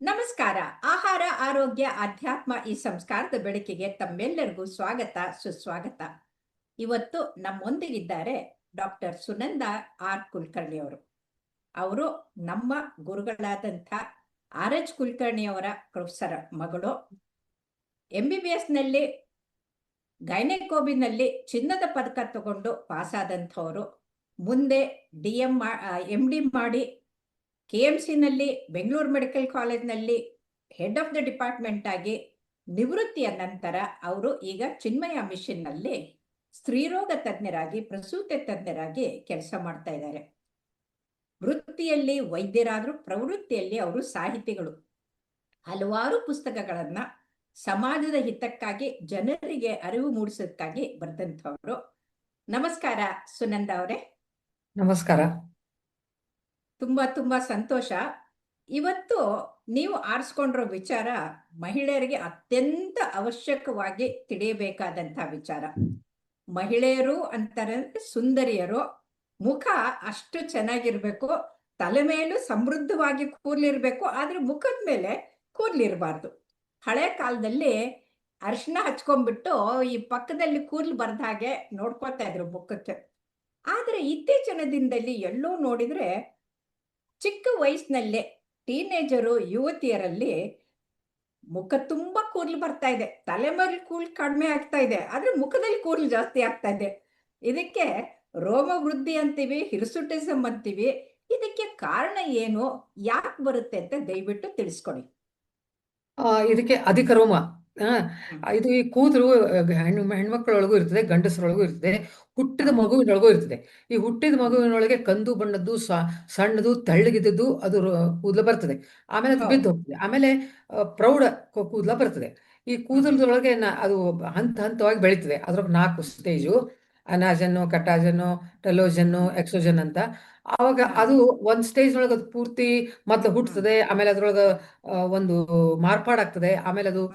ನಮಸ್ಕಾರ. ಆಹಾರ, ಆರೋಗ್ಯ, ಅಧ್ಯಾತ್ಮ ಈ ಸಂಸ್ಕಾರದ ಬೆಳಕಿಗೆ ತಮ್ಮೆಲ್ಲರಿಗೂ ಸ್ವಾಗತ, ಸುಸ್ವಾಗತ. ಇವತ್ತು ನಮ್ಮೊಂದಿಗಿದ್ದಾರೆ ಡಾಕ್ಟರ್ ಸುನಂದ ಆರ್ ಕುಲಕರ್ಣಿ ಅವರು. ಅವರು ನಮ್ಮ ಗುರುಗಳಾದಂಥ ಆರ್ ಎಚ್ ಕುಲಕರ್ಣಿ ಅವರ ಪ್ರೊಫೆಸರ್ ಮಗಳು. ಎಂ ಬಿ ಬಿ ಎಸ್ನಲ್ಲಿ ಗೈನೆಕೋಬಿನಲ್ಲಿ ಚಿನ್ನದ ಪದಕ ತಗೊಂಡು ಪಾಸಾದಂಥವರು. ಮುಂದೆ ಡಿ ಎಂ ಎಂ ಡಿ ಮಾಡಿ ಕೆ ಎಂ ಸಿನಲ್ಲಿ ಬೆಂಗಳೂರು ಮೆಡಿಕಲ್ ಕಾಲೇಜ್ನಲ್ಲಿ ಹೆಡ್ ಆಫ್ ದ ಡಿಪಾರ್ಟ್ಮೆಂಟ್ ಆಗಿ ನಿವೃತ್ತಿಯ ನಂತರ ಅವರು ಈಗ ಚಿನ್ಮಯ ಮಿಷನ್ನಲ್ಲಿ ಸ್ತ್ರೀರೋಗ ತಜ್ಞರಾಗಿ, ಪ್ರಸೂತಿ ತಜ್ಞರಾಗಿ ಕೆಲಸ ಮಾಡ್ತಾ ಇದ್ದಾರೆ. ವೃತ್ತಿಯಲ್ಲಿ ವೈದ್ಯರಾದರೂ, ಪ್ರವೃತ್ತಿಯಲ್ಲಿ ಅವರು ಸಾಹಿತಿಗಳು. ಹಲವಾರು ಪುಸ್ತಕಗಳನ್ನ ಸಮಾಜದ ಹಿತಕ್ಕಾಗಿ, ಜನರಿಗೆ ಅರಿವು ಮೂಡಿಸೋದಕ್ಕಾಗಿ ಬರೆದಂಥವರು. ನಮಸ್ಕಾರ, ಸುನಂದ ಅವರೇ. ನಮಸ್ಕಾರ. ತುಂಬಾ ತುಂಬಾ ಸಂತೋಷ. ಇವತ್ತು ನೀವು ಆರಿಸ್ಕೊಂಡಿರೋ ವಿಚಾರ ಮಹಿಳೆಯರಿಗೆ ಅತ್ಯಂತ ಅವಶ್ಯಕವಾಗಿ ತಿಳಿಯಬೇಕಾದಂಥ ವಿಚಾರ. ಮಹಿಳೆಯರು ಅಂತಾರೆ, ಸುಂದರಿಯರು, ಮುಖ ಅಷ್ಟು ಚೆನ್ನಾಗಿರ್ಬೇಕು, ತಲೆ ಮೇಲೂ ಸಮೃದ್ಧವಾಗಿ ಕೂರ್ಲಿರ್ಬೇಕು, ಆದ್ರೆ ಮುಖದ ಮೇಲೆ ಕೂರ್ಲಿರ್ಬಾರ್ದು. ಹಳೆ ಕಾಲದಲ್ಲಿ ಅರ್ಶಿನ ಹಚ್ಕೊಂಡ್ಬಿಟ್ಟು ಈ ಪಕ್ಕದಲ್ಲಿ ಕೂರ್ಲು ಬರ್ದ ಹಾಗೆ ನೋಡ್ಕೊತಾ ಇದ್ರು ಮುಖಕ್ಕೆ. ಆದ್ರೆ ಇತ್ತೀಚಿನ ದಿನದಲ್ಲಿ ಎಲ್ಲೋ ನೋಡಿದ್ರೆ ಚಿಕ್ಕ ವಯಸ್ಸಿನಲ್ಲೇ ಟೀನೇಜರು ಯುವತಿಯರಲ್ಲಿ ಮುಖ ತುಂಬಾ ಕೂದಲು ಬರ್ತಾ ಇದೆ. ತಲೆ ಮೇಲೆ ಕೂದಲು ಕಡಿಮೆ ಆಗ್ತಾ ಇದೆ. ಆದ್ರೆ ಮುಖದಲ್ಲಿ ಕೂದಲು ಜಾಸ್ತಿ ಆಗ್ತಾ ಇದೆ. ಇದಕ್ಕೆ ರೋಮ ವೃದ್ಧಿ ಅಂತೀವಿ ಹಿರ್ಸುಟಿಸಮ್ ಅಂತೀವಿ. ಇದಕ್ಕೆ ಕಾರಣ ಏನು, ಯಾಕೆ ಬರುತ್ತೆ ಅಂತ ದಯವಿಟ್ಟು ತಿಳಿಸ್ಕೊಡಿ. ಇದಕ್ಕೆ ಅಧಿಕ ರೋಮ. ಆ, ಇದು ಈ ಕೂದಲು ಹೆಣ್ಣು ಹೆಣ್ಮಕ್ಳೊಳಗೂ ಇರ್ತದೆ ಗಂಡಸರೊಳಗೂ ಇರ್ತದೆ ಹುಟ್ಟಿದ ಮಗುವಿನೊಳಗೂ ಇರ್ತದೆ. ಈ ಹುಟ್ಟಿದ ಮಗುವಿನೊಳಗೆ ಕಂದು ಬಣ್ಣದ್ದು ಸ- ಸಣ್ಣದು ತೆಳ್ಳಗಿದ್ದದ್ದು ಅದು ಕೂದಲ ಕೂದಲು ಬರ್ತದೆ. ಆಮೇಲೆ ಅದು. ಬಿದ್ದು ಹೋಗ್ತದೆ ಆಮೇಲೆ ಆ, ಪ್ರೌಢ ಕೂ- ಕೂದಲ ಬರ್ತದೆ. ಈ ಕೂದಲದೊಳಗೆ ನ- ಅದು ಹಂತ ಹಂತವಾಗಿ ಬೆಳೀತದೆ. ಅದ್ರೊಳಗೆ ನಾಲ್ಕು ಸ್ಟೇಜು ಅನಾಜನ್ನು ಕಟಾಜನ್ನು ಟೆಲೋಜನ್ನು ಎಕ್ಸೋಜನ್ ಅಂತ. ಆವಾಗ ಅದು ಒಂದ್ ಸ್ಟೇಜ್ ಒಳಗೆ ಅದು ಪೂರ್ತಿ ಮತ್ತೆ ಹುಟ್ಟುತ್ತದೆ ಆಮೇಲೆ ಅದ್ರೊಳಗ ಒಂದು ಮಾರ್ಪಾಡಾಗ್ತದೆ. ಆಮೇಲೆ ಅದು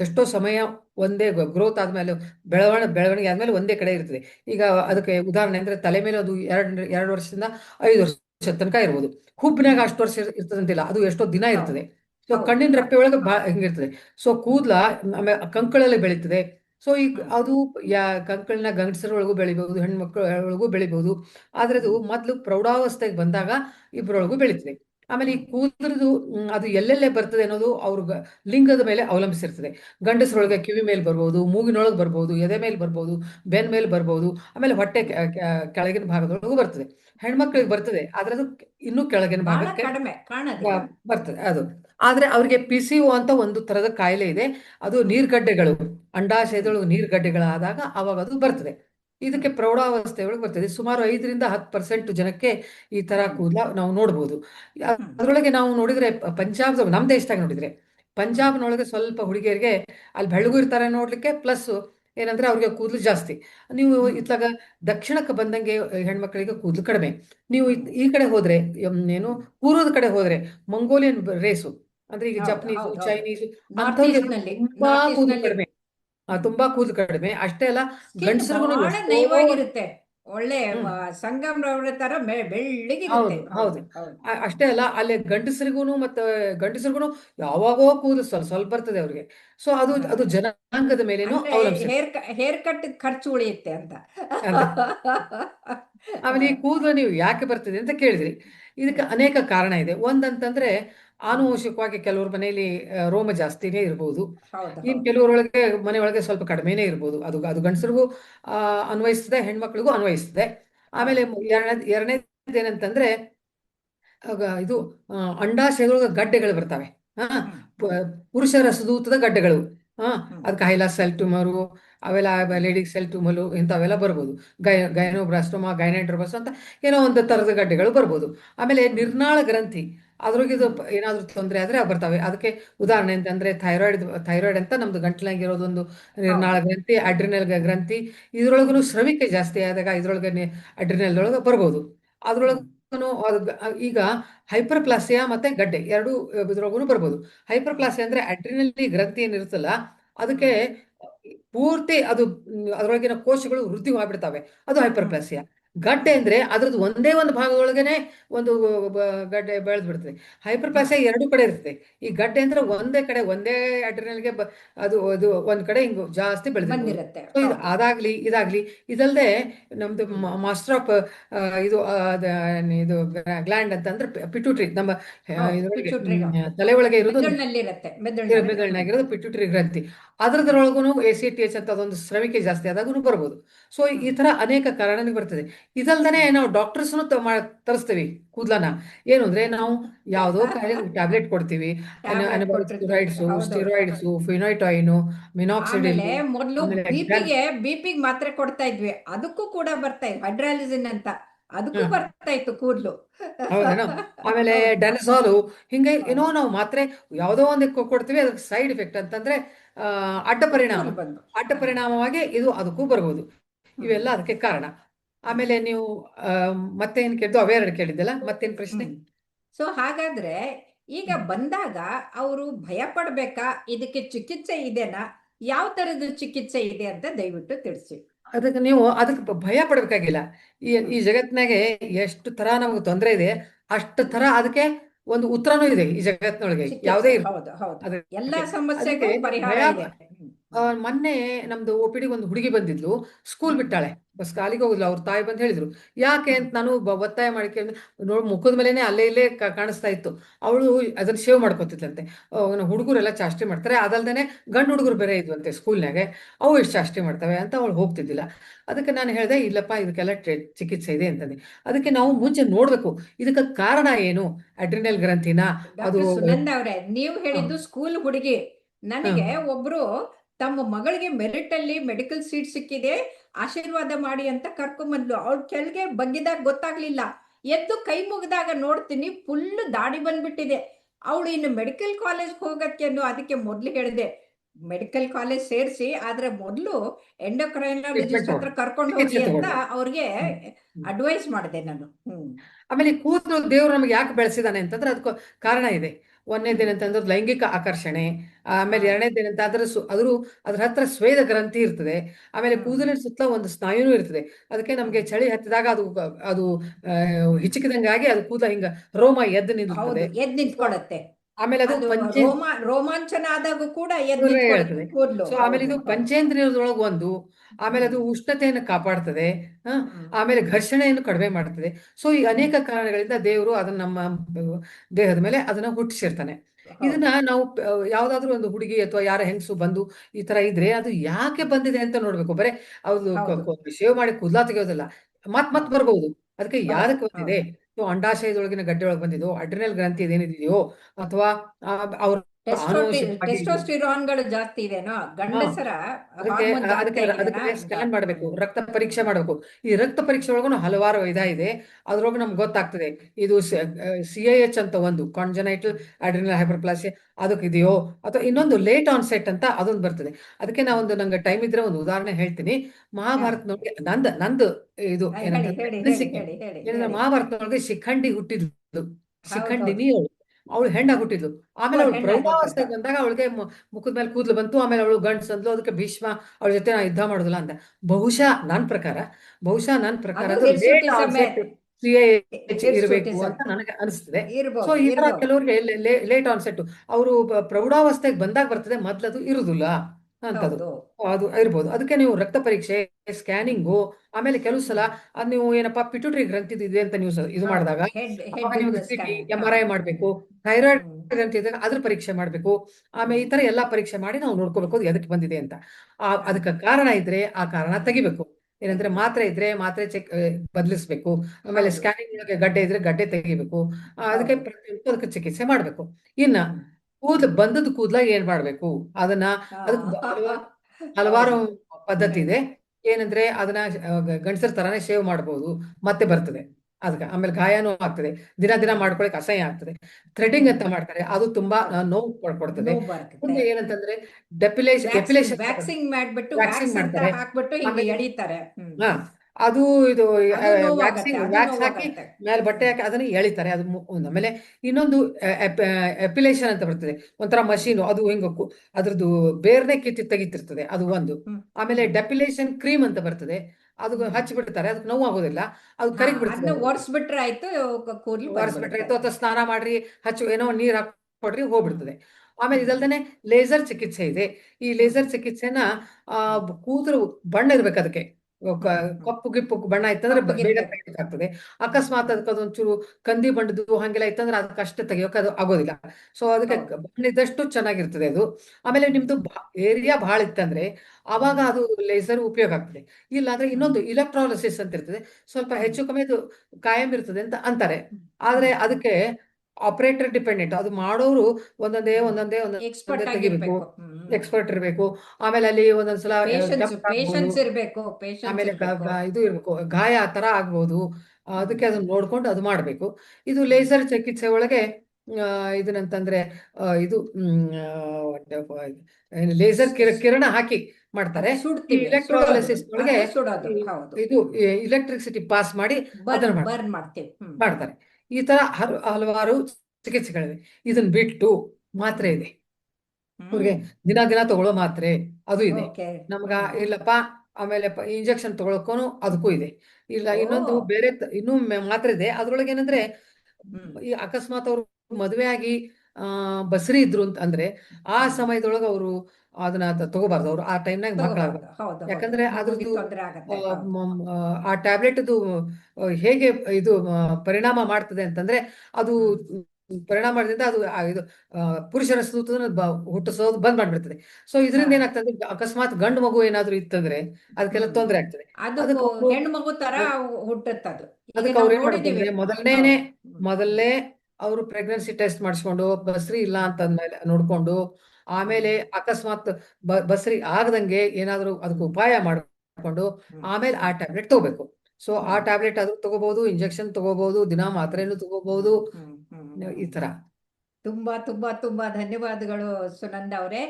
ಎಷ್ಟೋ ಸಮಯ ಒಂದೇ ಗ್ರೋತ್ ಆದ್ಮೇಲೆ ಬೆಳವಣ ಬೆಳವಣಿಗೆ ಆದ್ಮೇಲೆ ಒಂದೇ ಕಡೆ ಇರ್ತದೆ. ಈಗ ಅದಕ್ಕೆ ಉದಾಹರಣೆ ಅಂದ್ರೆ ತಲೆ ಮೇಲೆ ಅದು ಎರಡ್ ಎರಡು ವರ್ಷದಿಂದ ಐದು ವರ್ಷ ತನಕ ಇರ್ಬೋದು. ಹುಬ್ಬಿನಾಗ ಅಷ್ಟು ವರ್ಷ ಇರ್- ಇರ್ತದಂತಿಲ್ಲ ಅದು ಎಷ್ಟೋ ದಿನ ಇರ್ತದೆ. ಸೊ. ಕಣ್ಣಿನ ರೆಪ್ಪೆ ಒಳಗೆ ಬಾ ಹಿಂಗಿರ್ತದೆ. ಸೊ ಕೂದ್ಲ ಆಮೇಲೆ ಕಂಕಳಲ್ಲಿ ಬೆಳೀತದೆ. ಸೊ ಈ ಅದು ಯಾ ಕಂಕಳಿನ ಗಂಡಸರೊಳಗೂ ಬೆಳಿಬಹುದು ಹೆಣ್ಮಕ್ಳ ಒಳಗೂ ಬೆಳಿಬಹುದು ಆದ್ರೆ ಅದು ಮೊದ್ಲು ಪ್ರೌಢಾವಸ್ಥೆಗೆ ಬಂದಾಗ ಇಬ್ಬರೊಳಗೂ ಬೆಳೀತದೆ. ಆಮೇಲೆ ಈ ಕೂದಲದು ಅದು ಎಲ್ಲೆಲ್ಲೇ ಬರ್ತದೆ ಅನ್ನೋದು ಅವ್ರ ಲಿಂಗದ ಮೇಲೆ ಅವಲಂಬಿಸಿರ್ತದೆ. ಗಂಡಸರೊಳಗೆ ಕಿವಿ ಮೇಲೆ ಬರ್ಬೋದು ಮೂಗಿನೊಳಗೆ ಬರ್ಬೋದು ಎದೆ ಮೇಲೆ ಬರ್ಬೋದು ಬೆನ್ ಮೇಲೆ ಬರ್ಬೋದು ಆಮೇಲೆ ಹೊಟ್ಟೆ ಕೆಳಗಿನ ಭಾಗದೊಳಗೂ ಬರ್ತದೆ. ಹೆಣ್ಮಕ್ಳಿಗೆ ಬರ್ತದೆ ಆದ್ರೆ ಅದು ಇನ್ನೂ ಕೆಳಗಿನ ಭಾಗಕ್ಕೆ ಬರ್ತದೆ ಅದು. ಆದ್ರೆ ಅವ್ರಿಗೆ ಪಿ ಸಿ ಓ ಅಂತ ಒಂದು ತರದ ಕಾಯಿಲೆ ಇದೆ. ಅದು ನೀರ್ಗಡ್ಡೆಗಳು, ಅಂಡಾಶಯದೊಳಗೆ ನೀರ್ಗಡ್ಡೆಗಳಾದಾಗ ಅವಾಗ ಅದು ಬರ್ತದೆ. ಇದಕ್ಕೆ ಪ್ರೌಢಾವಸ್ಥೆ ಒಳಗೆ ಬರ್ತದೆ ಸುಮಾರು ಐದರಿಂದ ಹತ್ತು ಪರ್ಸೆಂಟ್ ಜನಕ್ಕೆ ಈ ತರ ಕೂದಲ ನಾವು ನೋಡ್ಬೋದು. ಅದರೊಳಗೆ ನಾವು ನೋಡಿದ್ರೆ ಪಂಜಾಬ್ ನಮ್ಮ ದೇಶದಾಗ ನೋಡಿದ್ರೆ ಪಂಜಾಬ್ನೊಳಗೆ ಸ್ವಲ್ಪ ಹುಡುಗಿಯರಿಗೆ ಅಲ್ಲಿ ಬೆಳಗು ಇರ್ತಾರೆ ನೋಡ್ಲಿಕ್ಕೆ, ಪ್ಲಸ್ ಏನಂದ್ರೆ ಅವ್ರಿಗೆ ಕೂದಲು ಜಾಸ್ತಿ. ನೀವು ಇತ್ತಾಗ ದಕ್ಷಿಣಕ್ಕೆ ಬಂದಂಗೆ ಹೆಣ್ಮಕ್ಳಿಗೆ ಕೂದಲು ಕಡಿಮೆ. ನೀವು ಈ ಕಡೆ ಹೋದ್ರೆ ಏನು ಪೂರ್ವದ ಕಡೆ ಹೋದ್ರೆ, ಮಂಗೋಲಿಯನ್ ರೇಸು ಅಂದ್ರೆ ಈಗ ಜಪನೀಸ್ ಚೈನೀಸ್ ಹೌದು, ಹೌದು. ಚೈನೀಸು ನಾರ್ತ್ ಅಂಥವ್ರಿಗೆ ಈಸ್ಟ್ ತುಂಬಾ ನಾರ್ತ್ ಕೂದಲು ಕಡಿಮೆ. ಆ, ತುಂಬಾ ಕೂದಲು ಕಡಿಮೆ. ಅಷ್ಟೇ ಅಲ್ಲ ಸ್ಕಿನ್ ಗಂಡಸರಿಗೂ ಬಹಳ ಎಷ್ಟೋ ನಯವಾಗಿರುತ್ತೆ ಒಳ್ಳೆ ಹ್ಮ್. ಸಂಗಮ್ರವ್ರ ತರ ಮೆ- ಬೆಳ್ಳಗಿರುತ್ತೆ ಹೌದು ಹೌದು ಹೌದು. ಆ- ಅಷ್ಟೇ ಅಲ್ಲ ಅಲ್ಲಿ ಗಂಡಸರಿಗೂನು ಮತ್ತೆ ಗಂಡಸರಿಗೂನು ಯಾವಾಗೋ ಕೂದಲು ಸ್ವಲ್ಪ ಸ್ವಲ್ಪ ಬರ್ತದೆ ಅವ್ರಿಗೆ. ಸೊ ಅದು. ಅದು ಜನಾಂಗದ ಮೇಲೇನು ಅಂದ್ರೆ ಹೇರ್ ಹೇರ್ ಕಟ್ ಖರ್ಚು ಉಳಿಯುತ್ತೆ ಅಂತ. ಅಂತ ಆಮೇಲೆ ಈ ಕೂದಲು ನೀವು ಯಾಕೆ ಬರ್ತದೆ ಅಂತ ಕೇಳಿದ್ರಿ. ಇದಕ್ಕೆ ಅನೇಕ ಕಾರಣ ಇದೆ. ಒಂದಂತಂದ್ರೆ ಆನುವಂಶಿಕವಾಗಿ ಕೆಲವ್ರ ಮನೆಯಲ್ಲಿ ರೋಮ ಜಾಸ್ತಿನೇ ಇರ್ಬೋದು. ಹೌದು ಇನ್ ಕೆಲವರೊಳಗೆ ಮನೆಯೊಳಗೆ ಸ್ವಲ್ಪ ಕಡಿಮೆನೇ ಇರ್ಬೋದು. ಅದು ಅದು ಗಂಡಸರಿಗೂ ಅನ್ವಯಿಸ್ತದೆ ಹೆಣ್ಮಕ್ಳಿಗೂ ಅನ್ವಯಿಸ್ತದೆ ಆಮೇಲೆ ಎರಡನೇ ಎರಡನೇದು ಏನಂತಂದ್ರೆ ಇದು ಅಂಡಾಶಯಗಳ ಗಡ್ಡೆಗಳು ಬರ್ತವೆ. ಹಾ ಪುರುಷ ರಸದೂತದ ಗಡ್ಡೆಗಳು. ಹಾ. ಅದಕ್ಕೆ ಹೈಲಾ ಸೆಲ್ ಟ್ಯೂಮರು ಅವೆಲ್ಲ ಲೇಡಿ ಸೆಲ್ ಟ್ಯೂಮರು ಇಂಥವೆಲ್ಲ ಬರ್ಬೋದು. ಗೈ ಗೈನೋಬ್ರಾಸ್ಟೋಮಾ ಗೈನೆಂಡ್ರೋಬಸ್ ಅಂತ ಏನೋ ಒಂದು ತರದ ಗಡ್ಡೆಗಳು ಬರ್ಬೋದು. ಆಮೇಲೆ ನಿರ್ನಾಳ ಗ್ರಂಥಿ. ಅದ್ರೊಳಗಿದು ಏನಾದರೂ ತೊಂದರೆ ಆದ್ರೆ ಬರ್ತಾವೆ. ಅದಕ್ಕೆ ಉದಾಹರಣೆ ಅಂತಂದ್ರೆ ಥೈರಾಯ್ಡ್ ಥೈರಾಯ್ಡ್ ಅಂತ ನಮ್ದು ಗಂಟ್ಲಾಗ ಇರೋದೊಂದು ನಿರ್ನಾಳ ಗ್ರಂಥಿ ಅಡ್ರಿನಲ್ ಗ್ರಂಥಿ ಇದ್ರೊಳಗೂ ಶ್ರವಿಕೆ ಜಾಸ್ತಿ ಆದಾಗ ಇದ್ರೊಳಗೆ ಅಡ್ರಿನಲ್ ಒಳಗ ಬರ್ಬೋದು. ಅದ್ರೊಳಗೆ ಈಗ ಹೈಪರ್ಪ್ಲಾಸಿಯಾ ಮತ್ತೆ ಗಡ್ಡೆ ಎರಡು ಇದ್ರೊಳಗೂ ಬರ್ಬೋದು. ಹೈಪರ್ಪ್ಲಾಸಿಯಾ ಅಂದ್ರೆ ಅಡ್ರಿನಲ್ಲಿ ಗ್ರಂಥಿ ಏನಿರುತ್ತಲ್ಲ ಅದಕ್ಕೆ ಪೂರ್ತಿ ಅದು ಅದರೊಳಗಿನ ಕೋಶಗಳು ವೃದ್ಧಿ ಆಗ್ಬಿಡ್ತವೆ ಅದು ಹೈಪರ್ಪ್ಲಾಸಿಯಾ ಗಡ್ಡೆ ಅಂದ್ರೆ ಅದ್ರದ್ದು ಒಂದೇ ಒಂದು ಭಾಗದೊಳಗೇನೆ ಒಂದು ಗಡ್ಡೆ ಬೆಳೆದ್ಬಿಡ್ತದೆ. ಹೈಪರ್ಪ್ಲಾಸಿಯಾ ಎರಡು ಕಡೆ ಇರ್ತದೆ ಈ ಗಡ್ಡೆ ಅಂದ್ರೆ ಒಂದೇ ಕಡೆ ಒಂದೇ ಅಡ್ರಿನಲ್ಗೆ ಅದು ಅದು ಒಂದ್ ಕಡೆ ಹಿಂಗ್ ಜಾಸ್ತಿ ಬೆಳೆದಿರುತ್ತೆ. ಅದಾಗ್ಲಿ ಇದಾಗ್ಲಿ ಇದಲ್ಲದೆ ನಮ್ದು ಮಾಸ್ಟರ್ ಆಫ್ ಇದು ಇದು ಗ್ಲ್ಯಾಂಡ್ ಅಂತ ಅಂದ್ರೆ ಪಿಟ್ಯೂಟ್ರಿ ನಮ್ಮ ತಲೆ ಒಳಗೆ ಇರೋದು ಮೆದುಳಿನಾಗಿರೋದು ಪಿಟ್ಯೂಟರಿ ಗ್ರಂಥಿ. ಅದ್ರದ್ರೊಳಗು ಎ ಸಿ ಟಿ ಎಚ್ ಅಂತ ಅದೊಂದು ಶ್ರಮಿಕೆ ಜಾಸ್ತಿ ಆದಾಗೂ ಬರ್ಬೋದು. ಸೊ ಈ ತರ ಅನೇಕ ಕಾರಣಗಳು ಬರ್ತದೆ. ಇದಲ್ದನೆ ನಾವು ಡಾಕ್ಟರ್ಸ್ನು ತರಿಸ್ತೀವಿ ಕೂದಲನ. ಏನು ಅಂದ್ರೆ ನಾವು ಯಾವುದೋ ಟ್ಯಾಬ್ಲೆಟ್ ಕೊಡ್ತೀವಿ. ಸ್ಟಿರಾಯ್ಡ್ಸ್. ಸ್ಟೆರಾಯ್ಡ್ಸು ಹೌದು. ಮಿನಾಕ್ಸಿಡಿಲ್ ಮೊದಲು ಬಿಪಿಗೆ ಬಿಪಿಗೆ ಮಾತ್ರೆ ಕೊಡ್ತಾ ಇದ್ವಿ. ಅದಕ್ಕೂ ಕೂಡ ಬರ್ತಾ ಇತ್ತು. ಹೈಡ್ರಾಲಿಸಿನ್ ಅಂತ. ಅದಕ್ಕೂ. ಬರ್ತಾ ಇತ್ತು ಕೂದಲು. ಆಮೇಲೆ ಡೆನಸಾಲು. ಹಿಂಗೆ ಏನೋ ನಾವು ಮಾತ್ರೆ ಯಾವುದೋ ಒಂದಕ್ಕೆ ಕೊಡ್ತೀವಿ. ಅದಕ್ಕೆ ಸೈಡ್ ಎಫೆಕ್ಟ್ ಅಂತಂದ್ರೆ ಅಡ್ಡ ಪರಿಣಾಮ. ಅಡ್ಡ ಪರಿಣಾಮವಾಗಿ ಇದು ಅದಕ್ಕೂ ಬರ್ಬೋದು. ಇವೆಲ್ಲ ಅದಕ್ಕೆ ಕಾರಣ. ಆಮೇಲೆ ನೀವು ಆ, ಮತ್ತೇನ್ ಕೇಳಿದ್ದು ಅವೆರಡು ಕೇಳಿದ್ದಲ್ಲ ಮತ್ತೇನ್ ಪ್ರಶ್ನೆ? ಸೊ ಹಾಗಾದ್ರೆ ಈಗ ಬಂದಾಗ ಅವರು ಭಯ ಪಡ್ಬೇಕಾ? ಇದಕ್ಕೆ ಚಿಕಿತ್ಸೆ ಇದೆನಾ? ಯಾವ ತರದ ಚಿಕಿತ್ಸೆ ಇದೆ ಅಂತ ದಯವಿಟ್ಟು ತಿಳಿಸಿ. ಅದಕ್ಕೆ ನೀವು ಅದಕ್ಕೆ ಭಯ ಪಡ್ಬೇಕಾಗಿಲ್ಲ. ಈ ಈ ಜಗತ್ತಿನಾಗೆ ಎಷ್ಟು ತರ ನಮಗೆ ತೊಂದರೆ ಇದೆ ಅಷ್ಟು ತರ ಅದಕ್ಕೆ ಒಂದು ಉತ್ತರನೂ ಇದೆ ಈ ಜಗತ್ತಿನೊಳಗೆ. ಚಿಕಿತ್ಸೆ, ಯಾವುದೇ. ಹೌದು ಹೌದು. ಎಲ್ಲಾ ಸಮಸ್ಯೆಗೂ ಪರಿಹಾರ ಆ, ಮೊನ್ನೆ ನಮ್ದು ಒ ಪಿ ಒಂದು ಹುಡುಗಿ ಬಂದಿದ್ಲು ಸ್ಕೂಲ್ ಬಿಟ್ಟಾಳೆ. ಬಸ್ ಕಾಲಿಗೆ ಹೋಗಿದ್ಲು ಅವ್ರ ತಾಯಿ ಬಂದು ಹೇಳಿದ್ರು. ಯಾಕೆ ಅಂತ ನಾನು ಬ- ಒತ್ತಾಯ ಮಾಡಿ ಕೇಳಿದೆ ನೋಡ್ ಮುಖದ ಮೇಲೆನೆ ಅಲ್ಲೇ ಇಲ್ಲೇ ಕಾ- ಕಾಣಿಸ್ತಾ ಇತ್ತು. ಅವಳು ಅದನ್ನ ಶೇವ್ ಮಾಡ್ಕೊತಿದ್ಲಂತೆ. ಹುಡುಗರೆಲ್ಲ ಚಾಷ್ಟೆ ಮಾಡ್ತಾರೆ. ಅದಲ್ದೇನೆ ಗಂಡು ಹುಡುಗರು ಬೇರೆ ಇದ್ವಂತೆ ಸ್ಕೂಲ್ನಾಗೆ ಅವು ಎಷ್ಟು ಚಾಷ್ಟೆ ಮಾಡ್ತವೆ ಅಂತ ಅವಳು ಹೋಗ್ತಿದ್ದಿಲ್ಲ. ಅದಕ್ಕೆ ನಾನು ಹೇಳಿದೆ ಇಲ್ಲಪ್ಪ ಇದಕ್ಕೆಲ್ಲ ಟ್ರೆ- ಚಿಕಿತ್ಸೆ ಇದೆ ಅಂತಂದೆ. ಅದಕ್ಕೆ ನಾವು ಮುಂಚೆ ನೋಡ್ಬೇಕು. ಇದಕ್ಕೆ ಕಾರಣ ಏನು? ಅಡ್ರಿನಲ್ ಗ್ರಂಥಿನ? ಅದು ಡಾಕ್ಟರ್ ಸುನಂದ ಅವರೇ ನೀವು ಹೇಳಿದ್ದು ಸ್ಕೂಲ್ ಹುಡುಗಿ. ನನಗೆ ಒಬ್ರು ತಮ್ಮ ಮಗಳಿಗೆ ಮೆರಿಟ್ ಅಲ್ಲಿ ಮೆಡಿಕಲ್ ಸೀಟ್ ಸಿಕ್ಕಿದೆ ಆಶೀರ್ವಾದ ಮಾಡಿ ಅಂತ ಕರ್ಕೊಂಬಂದ್ಲು. ಅವ್ಳ ಕೆಳಗೆ ಬಗ್ಗಿದಾಗ ಗೊತ್ತಾಗ್ಲಿಲ್ಲ. ಎದ್ದು ಕೈ ಮುಗಿದಾಗ ನೋಡ್ತೀನಿ ಫುಲ್ ದಾಡಿ ಬಂದ್ಬಿಟ್ಟಿದೆ. ಅವಳು ಇನ್ನು ಮೆಡಿಕಲ್ ಕಾಲೇಜ್ ಹೋಗಕ್ಕೆ ಅನ್ನೋ ಅದಕ್ಕೆ ಮೊದ್ಲು ಹೇಳಿದೆ ಮೆಡಿಕಲ್ ಕಾಲೇಜ್ ಸೇರಿಸಿ ಆದ್ರೆ ಮೊದಲು ಎಂಡೋಕ್ರೈನಾಲಜಿಸ್ಟ್ ಹತ್ರ ಕರ್ಕೊಂಡು ಹೋಗಿ ಅಂತ. ಅವ್ರಿಗೆ ಅಡ್ವೈಸ್ ಮಾಡಿದೆ ನಾನು. ಹ್ಮ್. ಆಮೇಲೆ ಕೂತು ಕೂದಲು ದೇವ್ರು ನಮಗೆ ಯಾಕೆ ಬೆಳೆಸಿದಾನೆ ಅಂತಂದ್ರೆ ಅದಕ್ಕೆ ಕಾರಣ ಇದೆ. ಒಂದನೇದೇನಂತಂದ್ರೆ ಲೈಂಗಿಕ ಆಕರ್ಷಣೆ ಆಮೇಲೆ ಎರಡನೇದ್ ದಿನ ಅಂತ ಅದ್ರ ಸು ಅದ್ರ ಅದ್ರ ಹತ್ರ ಸ್ವೇದ ಗ್ರಂಥಿ ಇರ್ತದೆ ಆಮೇಲೆ. ಕೂದಲಿನ ಸುತ್ತಲ ಒಂದು ಸ್ನಾಯುನೂ ಇರ್ತದೆ ಅದಕ್ಕೆ ನಮ್ಗೆ ಚಳಿ ಹತ್ತಿದಾಗ ಅದು ಅದು ಹಿಚಕಿದಂಗಾಗಿ ಅದು ಕೂದಲ ಹಿಂಗ ರೋಮ ಎದ್ದು ನಿಂತ್ಕೊಳತ್ತೆ. ಆಮೇಲೆ ಅದು ಪಂಚೆ ರೋಮಾಂಚನ ಆದಾಗ ಕೂಡ ಸೊ ಆಮೇಲೆ ಇದು ಪಂಚೇಂದ್ರಿಯದೊಳಗ ಒಂದು ಆಮೇಲೆ ಅದು ಉಷ್ಣತೆಯನ್ನು ಕಾಪಾಡ್ತದೆ ಹ? ಆಮೇಲೆ ಘರ್ಷಣೆಯನ್ನು ಕಡಿಮೆ ಮಾಡ್ತದೆ. ಸೊ ಈ ಅನೇಕ ಕಾರಣಗಳಿಂದ ದೇವರು ಅದನ್ನ ನಮ್ಮ ದೇಹದ ಮೇಲೆ ಅದನ್ನ ಹುಟ್ಟಿಸಿರ್ತಾನೆ. ಇದನ್ನ ನಾವು ಯಾವ್ದಾದ್ರು ಒಂದು ಹುಡುಗಿ ಅಥವಾ ಯಾರ ಹೆಂಗಸು ಬಂದು ಈ ತರ ಇದ್ರೆ ಅದು ಯಾಕೆ ಬಂದಿದೆ ಅಂತ ನೋಡ್ಬೇಕು. ಬರೇ ಅವ್ರು. ಶೇವ್ ಮಾಡಿ ಕುದ್ಲಾ ತೆಗೆಯೋದಲ್ಲ. ಮತ್ ಮತ್ ಬರ್ಬಹುದು ಅದಕ್ಕೆ ಯಾರಕ್ಕೆ ಬಂದಿದೆ? ಅಂಡಾಶಯದೊಳಗಿನ ಗಡ್ಡೆ ಒಳಗೆ ಬಂದಿದೋ ಅಡ್ರಿನಲ್ ಗ್ರಂಥಿ ಇದೇನಿದೆಯೋ ಅಥವಾ ಅವ್ರ ಟೆಸ್ಟೋಸ್ಟಿರಾನ್ಗಳು ಜಾಸ್ತಿ ಇದೆನೋ ಗಂಡಸರ ಅದಕ್ಕೆ ಹಾರ್ಮೋನ್ ಅದಕ್ಕೆ ಅದಕ್ಕೆ ಸ್ಕ್ಯಾನ್ ಮಾಡಬೇಕು. ರಕ್ತ ಪರೀಕ್ಷೆ ಮಾಡಬೇಕು. ಈ ರಕ್ತ ಪರೀಕ್ಷೆ ಒಳಗೂ ಹಲವಾರು ವಿಧ ಇದೆ. ಅದ್ರೊಳಗೆ ನಮ್ಗೆ ಗೊತ್ತಾಗ್ತದೆ. ಇದು ಸಿ ಐ ಎಚ್ ಅಂತ ಒಂದು ಕಾನ್ಜನೈಟಲ್ ಅಡ್ರಿನಲ್ ಹೈಪರ್ಪ್ಲಾಸಿ ಅದಕ್ಕೆ ಇದೆಯೋ? ಅಥವಾ ಇನ್ನೊಂದು ಲೇಟ್ ಆನ್ ಸೆಟ್ ಅಂತ ಅದೊಂದು ಬರ್ತದೆ. ಅದಕ್ಕೆ ನಾ ಒಂದು ನಂಗೆ ಟೈಮ್ ಇದ್ರೆ ಒಂದು ಉದಾಹರಣೆ ಹೇಳ್ತೀನಿ. ಮಹಾಭಾರತನೊಳಗೆ ನಂದ ನಂದು ಇದು ಏನಂದ್ರೆ. ಮಹಾಭಾರತನೊಳಗೆ ಶಿಖಂಡಿ ಹುಟ್ಟಿದ್ದು. ಶಿಖಂಡಿನಿ ಅವಳು ಹೆಣ್ಣಾಗಿ ಹುಟ್ಟಿದ್ಲು. ಆಮೇಲೆ ಅವ್ಳು ಪ್ರೌಢಾವಸ್ಥೆಗೆ ಬಂದಾಗ ಅವಳಿಗೆ ಮುಖದ ಮೇಲೆ ಕೂದಲು ಬಂತು ಆಮೇಲೆ ಅವಳು ಗಂಡ್ಸ್ ಅಂದ್ಲು ಅದಕ್ಕೆ ಭೀಷ್ಮ ಅವಳ ಜೊತೆ ನಾ ಯುದ್ಧ ಮಾಡುದಿಲ್ಲ ಅಂತ ಬಹುಶಃ ನನ್ ಪ್ರಕಾರ ಬಹುಶಃ ನನ್ ಪ್ರಕಾರ ಇರಬೇಕು ಅಂತ ನನಗೆ ಅನಿಸ್ತದೆ. ಸೊ ಈ ತರ. ಕೆಲವರಿಗೆ ಲೇಟ್ ಆನ್ಸೆಟ್ ಅವರು ಪ್ರೌಢಾವಸ್ಥೆಗೆ ಬಂದಾಗ ಬರ್ತದೆ ಮೊದ್ಲದು ಇರುದಿಲ್ಲ. ಅಂತದು ಹೌದು. ಅದು ಇರ್ಬೋದು. ಅದಕ್ಕೆ ನೀವು ರಕ್ತ ಪರೀಕ್ಷೆ ಸ್ಕ್ಯಾನಿಂಗು ಆಮೇಲೆ ಕೆಲವು ಸಲ ಅದ್ ನೀವು ಏನಪ್ಪಾ ಪಿಟ್ಯೂಟರಿ ಗ್ರಂಥಿದ್ ಇದೆ ಅಂತ ನೀವು ಇದು ಮಾಡಿದಾಗ ಎಂ ಆರ್ ಐ ಮಾಡ್ಬೇಕು ಥೈರಾಯ್ಡ್ ಗ್ರಂಥಿ ಇದೆ ಅದ್ರ ಪರೀಕ್ಷೆ ಮಾಡ್ಬೇಕು. ಆಮೇಲೆ ಈ ತರ ಎಲ್ಲಾ ಪರೀಕ್ಷೆ ಮಾಡಿ ನಾವು ನೋಡ್ಕೋಬೇಕು ಅದು ಎದಕ್ಕೆ ಬಂದಿದೆ ಅಂತ. ಆ ಅದಕ್ಕೆ ಕಾರಣ ಇದ್ರೆ ಆ ಕಾರಣ ತೆಗಿಬೇಕು. ಏನಂದ್ರೆ ಮಾತ್ರೆ ಇದ್ರೆ ಮಾತ್ರೆ ಚೆಕ್ ಬದಲಿಸ್ಬೇಕು. ಆಮೇಲೆ. ಸ್ಕ್ಯಾನಿಂಗ್ ಗಡ್ಡೆ ಇದ್ರೆ ಗಡ್ಡೆ ತೆಗಿಬೇಕು. ಅದಕ್ಕೆ ಅದಕ್ಕೆ ಚಿಕಿತ್ಸೆ ಮಾಡ್ಬೇಕು. ಇನ್ನ ಕೂದಲು ಬಂದದ ಕೂದ್ಲ ಏನ್ ಮಾಡ್ಬೇಕು? ಅದನ್ನ ಅದಕ್ಕೆ ಹಲವಾರು ಪದ್ಧತಿ ಇದೆ. ಏನಂದ್ರೆ ಅದನ್ನ ಗಂಡಸರ್ ತರಾನೇ ಶೇವ್ ಮಾಡಬಹುದು ಮತ್ತೆ ಬರ್ತದೆ. ಅದಕ್ಕೆ ಆಮೇಲೆ ಗಾಯನೂ ಆಗ್ತದೆ. ದಿನ ದಿನ ಮಾಡ್ಕೊಳಕ್ ಅಸಹ್ಯ ಆಗ್ತದೆ. ಥ್ರೆಡಿಂಗ್ ಅಂತ ಮಾಡ್ತಾರೆ. ಅದು ತುಂಬಾ ನೋವು ಕೊಡ್ತದೆ. ಮುಂದೆ ಏನಂತಂದ್ರೆ ಡೆಪಿಲೇಷನ್ ಮಾಡ್ತಾರೆ. ಅದು ಇದು ವ್ಯಾಕ್ಸಿಂಗ್ ವ್ಯಾಕ್ಸ್ ಹಾಕಿ ಮೇಲೆ ಬಟ್ಟೆ ಹಾಕಿ ಅದನ್ನ ಎಳಿತಾರೆ. ಅದು ಒಂದು ಆಮೇಲೆ ಇನ್ನೊಂದು ಎಪಿಲೇಷನ್ ಅಂತ ಬರ್ತದೆ. ಒಂಥರ ಮಷೀನು ಅದು ಹಿಂಗ ಅದ್ರದ್ದು ಬೇರ್ನೆ ಕಿತ್ತಿ ತೆಗಿತಿರ್ತದೆ ಅದು ಒಂದು. ಆಮೇಲೆ ಡೆಪಿಲೇಷನ್ ಕ್ರೀಮ್ ಅಂತ ಬರ್ತದೆ. ಅದು ಹಚ್ಚಿ ಬಿಡ್ತಾರೆ ಅದಕ್ಕೆ ನೋವು ಆಗೋದಿಲ್ಲ. ಅದು ಕರಿ ಬಿಡ್ತಾರೆ ಒರೆಸ್ಬಿಟ್ರೆ ಆಯ್ತು ಕೂದಲು ಒರೆಸ್ಬಿಟ್ರೆ ಆಯ್ತು ಅಥವಾ ಸ್ನಾನ ಮಾಡ್ರಿ ಹಚ್ಚು ಏನೋ ನೀರ್ ಹಾಕೊಡ್ರಿ ಹೋಗ್ಬಿಡ್ತದೆ. ಆಮೇಲೆ. ಇದಲ್ದೇನೆ ಲೇಸರ್ ಚಿಕಿತ್ಸೆ ಇದೆ. ಈ ಲೇಸರ್ ಚಿಕಿತ್ಸೆನ ಆ ಕೂದಲು ಬಣ್ಣ ಇರ್ಬೇಕು ಅದಕ್ಕೆ. ಕಪ್ಪು ಗಿಪ್ಪು ಬಣ್ಣ ಇತ್ತಂದ್ರೆ ಬೇಗ ಕಪ್ಪಗಿರ್ಬೇಕು. ಅಕಸ್ಮಾತ್ ಅದಕ್ಕೆ ಅದೊಂಚೂರು ಕಂದಿ ಬಣ್ಣದ್ದು ಹಂಗೆಲ್ಲ ಇತ್ತಂದ್ರೆ ಅದಕ್ಕೆ ಕಷ್ಟ ತೆಗಿಯೋಕೆ ಅದು ಆಗೋದಿಲ್ಲ. ಸೊ ಅದಕ್ಕೆ ಬಣ್ಣದಷ್ಟು ಬಣ್ಣ ಇದ್ದಷ್ಟು ಚೆನ್ನಾಗಿರ್ತದೆ ಅದು. ಆಮೇಲೆ ನಿಮ್ದು ಏರಿಯಾ ಬಹಳ ಇತ್ತಂದ್ರೆ ಆವಾಗ ಅದು ಲೇಸರ್ ಉಪಯೋಗ ಆಗ್ತದೆ. ಇಲ್ಲ ಅಂದ್ರೆ ಇನ್ನೊಂದು ಇಲೆಕ್ಟ್ರಾಲಿಸಿಸ್ ಅಂತ ಇರ್ತದೆ ಸ್ವಲ್ಪ ಹೆಚ್ಚು ಕಮ್ಮಿ ಅದು ಕಾಯಂ ಇರ್ತದೆ ಅಂತ ಅಂತಾರೆ. ಆದ್ರೆ ಅದಕ್ಕೆ ಆಪರೇಟರ್ ಡಿಪೆಂಡೆಂಟ್ ಅದು ಮಾಡೋರು ಒಂದೊಂದೇ ಒಂದೊಂದೇ ಒಂದೊಂದೇ ಎಕ್ಸ್ಪರ್ಟ್ ತೆಗಿಬೇಕು. ಎಕ್ಸ್ಪರ್ಟ್ ಇರಬೇಕು. ಆಮೇಲೆ ಅಲ್ಲಿ ಒಂದೊಂದ್ಸಲ ಆಮೇಲೆ ಇದು ಇರ್ಬೇಕು. ಗಾಯ ಆ ತರ ಆಗ್ಬೋದು. ಅದಕ್ಕೆ ಅದನ್ನ ನೋಡ್ಕೊಂಡು ಅದು ಮಾಡ್ಬೇಕು. ಇದು ಲೇಸರ್ ಚಿಕಿತ್ಸೆ ಒಳಗೆ ಇದನ್ನಂತಂದ್ರೆ ಇದು ಲೇಸರ್ ಕಿರಣ ಹಾಕಿ ಮಾಡ್ತಾರೆ. ಒಳಗೆ ಇದು ಎಲೆಕ್ಟ್ರಿಸಿಟಿ ಪಾಸ್ ಮಾಡಿ ಅದನ್ನ ಮಾಡ್ತಾರೆ. ಈ ತರ ಹಲ- ಹಲವಾರು ಚಿಕಿತ್ಸೆಗಳಿವೆ. ಇದನ್ನ ಬಿಟ್ಟು ಮಾತ್ರೆ ಇದೆ. ಅವ್ರಿಗೆ ದಿನ ದಿನ ತಗೊಳ್ಳೋ ಮಾತ್ರೆ ಅದು ಇದೆ. ನಮ್ಗ ಇಲ್ಲಪ್ಪ ಆಮೇಲೆ ಇಂಜೆಕ್ಷನ್ ತಗೊಳಕೋನು ಅದಕ್ಕೂ ಇದೆ. ಇಲ್ಲ ಇನ್ನೊಂದು ಬೇರೆ ಇನ್ನು ಮಾತ್ರೆ ಇದೆ. ಅದ್ರೊಳಗೆ ಏನಂದ್ರೆ ಈ ಅಕಸ್ಮಾತ್ ಅವ್ರು ಮದುವೆ ಆಗಿ ಆ ಬಸರಿ ಇದ್ರು ಅಂತ ಅಂದ್ರೆ ಆ. ಸಮಯದೊಳಗೆ ಅವರು ಅದನ್ನ ತಗೋಬಾರ್ದು. ಅವ್ರು ಆ ಟೈಮ್ನಾಗ ಮಕ್ಕಳ. ಯಾಕಂದ್ರೆ ಅದ್ರದ್ದು ಆ, ಟ್ಯಾಬ್ಲೆಟ್ ಹೇಗೆ ಇದು ಪರಿಣಾಮ ಮಾಡ್ತದೆ ಅಂತಂದ್ರೆ ಅದು ಪರಿಣಾಮ ಮಾಡಿದ್ರಿಂದ ಅದು ಇದು ಪುರುಷರ ಸೂತನ ಹುಟ್ಟಿಸೋದು ಬಂದ್ ಮಾಡ್ಬಿಡ್ತದೆ. ಸೊ ಇದರಿಂದ. ಏನಾಗ್ತದೆ ಅಕಸ್ಮಾತ್ ಗಂಡು ಮಗು ಏನಾದ್ರು ಇತ್ತಂದ್ರೆ ಅದಕ್ಕೆಲ್ಲ. ತೊಂದರೆ ಆಗ್ತದೆ. ಅದು ಅದಕ್ಕೆ ಅವ್ರು- ಏನ್ ಮಾಡ್ತಾರೆ ಮೊದಲನೇನೆ ಮೊದಲನೇ ಅವರು ಪ್ರೆಗ್ನೆನ್ಸಿ ಟೆಸ್ಟ್ ಮಾಡಿಸ್ಕೊಂಡು ಬಸ್ರಿ ಇಲ್ಲ ಅಂತಂದ್ಮೇಲೆ ನೋಡ್ಕೊಂಡು ಆಮೇಲೆ ಅಕಸ್ಮಾತ್ ಬಸರಿ ಆಗದಂಗೆ ಏನಾದರೂ ಅದಕ್ಕೆ ಉಪಾಯ ಮಾಡ್ಕೊಂಡು ಆಮೇಲೆ ಆ ಟ್ಯಾಬ್ಲೆಟ್ ತಗೋಬೇಕು. ಸೊ ಆ ಟ್ಯಾಬ್ಲೆಟ್ ಆದ್ರೂ ತಗೋಬಹುದು ಇಂಜೆಕ್ಷನ್ ತಗೋಬಹುದು ದಿನ ಮಾತ್ರೆನೂ ತಗೋಬಹುದು ಈ ತರ ತುಂಬಾ ತುಂಬಾ ತುಂಬಾ ಧನ್ಯವಾದಗಳು ಸುನಂದ ಅವರೇ.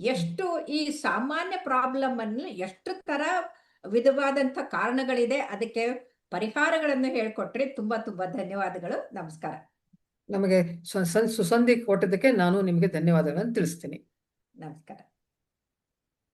ಎಷ್ಟು ಈ ಸಾಮಾನ್ಯ ಪ್ರಾಬ್ಲಮ್ ಅನ್ನು ಎಷ್ಟು ತರ ವಿಧವಾದಂತ ಕಾರಣಗಳಿದೆ ಅದಕ್ಕೆ ಪರಿಹಾರಗಳನ್ನು ಹೇಳ್ಕೊಟ್ರಿ. ತುಂಬಾ ತುಂಬಾ ಧನ್ಯವಾದಗಳು. ನಮಸ್ಕಾರ. ನಮಗೆ ಸುಸಂಧಿ ಕೊಟ್ಟಿದ್ದಕ್ಕೆ ನಾನು ನಿಮಗೆ ಧನ್ಯವಾದಗಳನ್ನು ತಿಳಿಸ್ತೀನಿ. ನಮಸ್ಕಾರ.